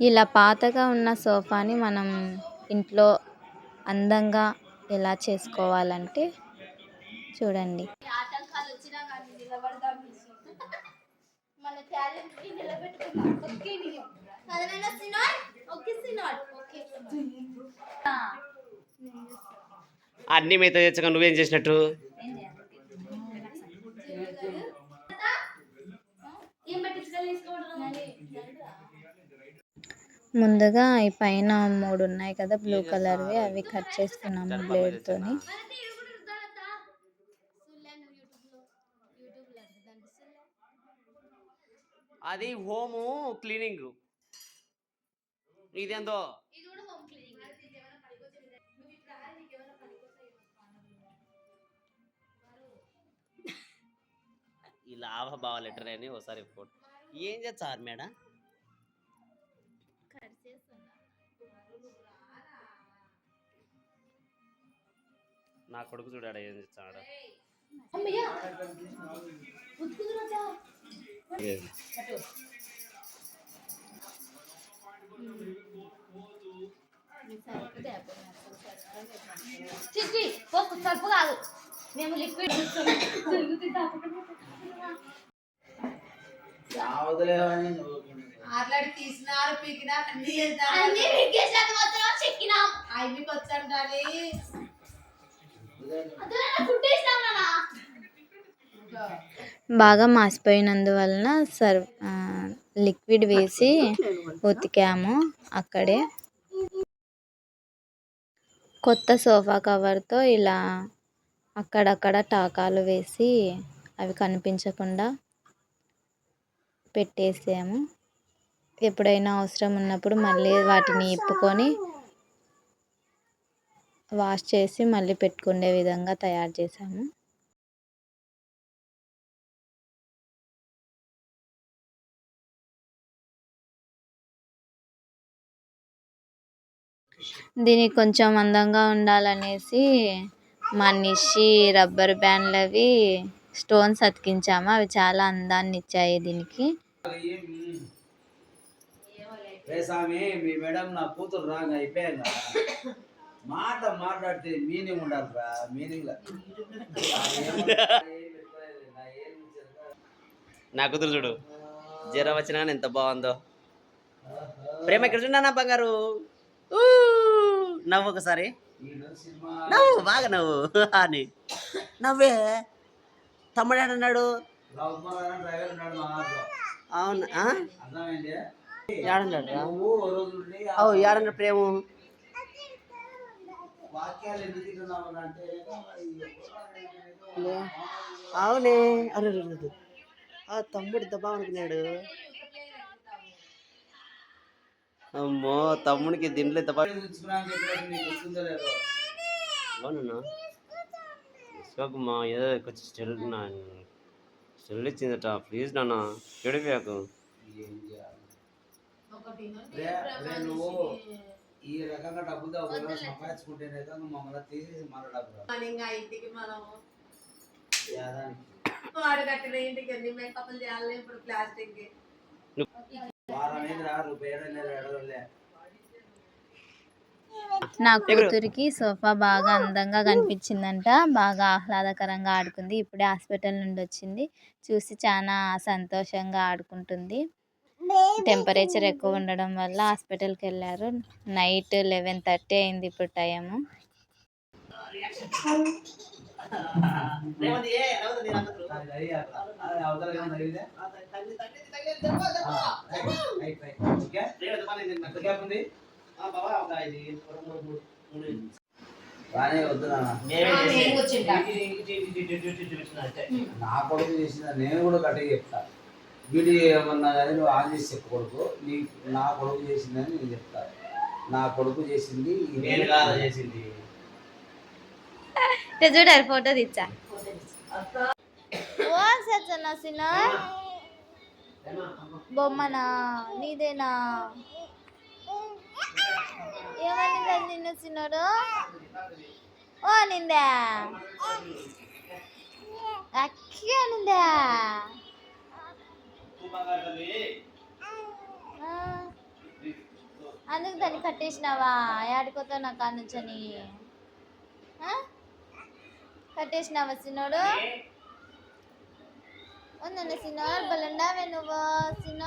ఇలా పాతగా ఉన్న సోఫాని మనం ఇంట్లో అందంగా ఎలా చేసుకోవాలంటే చూడండి. ఆటంకాలు అన్నీ మిగతా తెచ్చగా నువ్వేం చేసినట్టు? ముందుగా ఈ పైన మూడు ఉన్నాయి కదా బ్లూ కలర్వి అవి కట్ చేస్తున్నాము బ్లేడ్తోని. అది హోము క్లీనింగ్. ఇదేందో? ఇది లాభ బావ లెటర్ అని ఒకసారి ఏం చేస్తారు మేడం? నా కొడుకు చూడాడు ఏం చేస్తాడు పోకు తప్పు కాదు. మేము లిక్విడ్ ఆట్లాడి తీసినారు పీకినా అన్ని మాత్రం చెక్కినాం. అవి మీకు వచ్చంటాలి బాగా మాసిపోయినందువలన సర్వ్ లిక్విడ్ వేసి ఉతికాము అక్కడే. కొత్త సోఫా కవర్తో ఇలా అక్కడక్కడ టాకాలు వేసి అవి కనిపించకుండా పెట్టేసాము. ఎప్పుడైనా అవసరం ఉన్నప్పుడు మళ్ళీ వాటిని ఇప్పుకొని వాష్ చేసి మళ్ళీ పెట్టుకునే విధంగా తయారు చేసాము దీనికి కొంచెం అందంగా ఉండాలనేసి మా రబ్బర్ బ్యాండ్లు అవి స్టోన్స్ అతికించాము. అవి చాలా అందాన్ని ఇచ్చాయి దీనికి. మీ మేడం నా కూతురు రాగా అయిపోయాక మాట మాట్లాడితే మీనింగ్ ఉండాలిరా మీనింగ్ నా కూతురు చూడు. జ్వరం వచ్చినా ఎంత బాగుందో. ప్రేమ ఇక్కడ చూడనా బంగారు? నవ్వు ఒకసారి. నవ్వు బాగా నవ్వు. అని. నవ్వే. తమ్ముడు అన్నాడు అవును ఏడన్నాడు రా? ఏడన్నాడు ప్రేమ. అవునే. అరే. ఆ తమ్ముడు ఇంత బాగున్నాడు అమ్మో తమ్ముడికి దీంట్లో లేదో? అవునన్నా. శివకుమా ఏదో కొంచెం చెల్లి నా చెల్లి ఇచ్చిందట. ప్లీజ్ నాన్న చెడిపోయాకు నువ్వు. ఈ రకంగా డబ్బులు సంపాదించుకుంటేనైతే నువ్వు మమ్మల్ని తీసేసి మన డబ్బులు ఇంకా ఇంటికి మనం యాదానికి. వాడు కట్టిన ఇంటికి ఎన్ని మేకప్లు చేయాలి ఇప్పుడు ప్లాస్టిక్ నా కూతురికి సోఫా బాగా అందంగా కనిపించిందంట బాగా ఆహ్లాదకరంగా ఆడుకుంది. ఇప్పుడే హాస్పిటల్ నుండి వచ్చింది. చూసి చాలా సంతోషంగా ఆడుకుంటుంది. టెంపరేచర్ ఎక్కువ ఉండడం వల్ల హాస్పిటల్కి వెళ్ళారు నైట్ లెవెన్ థర్టీ అయింది ఇప్పుడు టైము. నా కొడుకు చేసిన నేను కూడా గట్టిగా చెప్తా వీడియో ఏమన్నా కానీ నువ్వు ఆన్ చేసి చెప్పు కొడుకు నీ నా కొడుకు చేసిందని నేను చెప్తా. నా కొడుకు చేసింది. నేను కాదా చేసింది. చూడారు ఫోటో తెచ్చా? ఓ సచ్చన్న సిన్న. బొమ్మనా? నీదేనా? నిన్ను ఓ నిందా? అక్కి అనిందా ఆ. అందుకు దాన్ని కట్టేసినావా? ఆడుకోతావు నా కాడ నుంచని? ఆ? కట్టేసినావా సిన్నోడు? ఉందన్న సిన్నోర్ బలండావే నువ్వు? సిన్నోర్